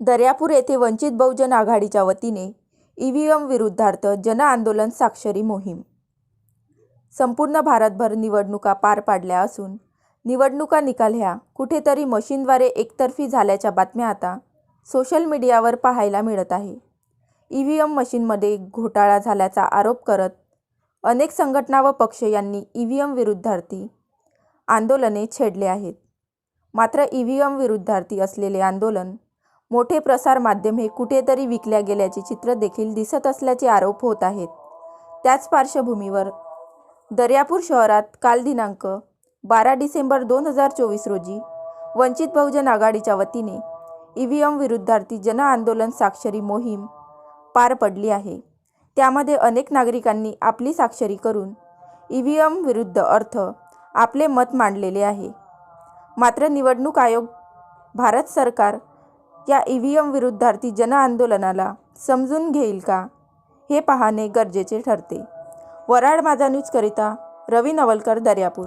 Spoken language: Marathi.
दर्यापूर येथे वंचित बहुजन आघाडीच्या वतीने ई व्ही एम विरुद्धार्थ जनआंदोलन साक्षरी मोहीम. संपूर्ण भारतभर निवडणुका पार पाडल्या असून निवडणुका निकाल ह्या कुठेतरी मशीनद्वारे एकतर्फी झाल्याच्या बातम्या आता सोशल मीडियावर पाहायला मिळत आहे. ई व्ही एम मशीनमध्ये घोटाळा झाल्याचा आरोप करत अनेक संघटना व पक्ष यांनी ई व्ही एम विरुद्धार्थी आंदोलने छेडले आहेत. मात्र ई व्ही एम विरुद्धार्थी असलेले आंदोलन मोठे प्रसार माध्यम हे कुठेतरी विकल्या गेल्याचे चित्र देखील दिसत असल्याचे आरोप होत आहेत. त्याच पार्श्वभूमीवर दर्यापूर शहरात काल दिनांक बारा डिसेंबर दोन हजार चोवीस रोजी वंचित बहुजन आघाडीच्या वतीने ई व्ही यम विरुद्धार्थी जन जनआंदोलन साक्षरी मोहीम पार पडली आहे. त्यामध्ये अनेक नागरिकांनी आपली साक्षरी करून ई व्ही एम विरुद्ध अर्थ आपले मत मांडलेले आहे. मात्र निवडणूक आयोग भारत सरकार या ई व्ही एम विरुद्धार्थी जनआंदोलनाला समजून घेईल का हे पाहणे गरजेचे ठरते. वराड माझा न्यूजकरिता रवी नवलकर दर्यापूर.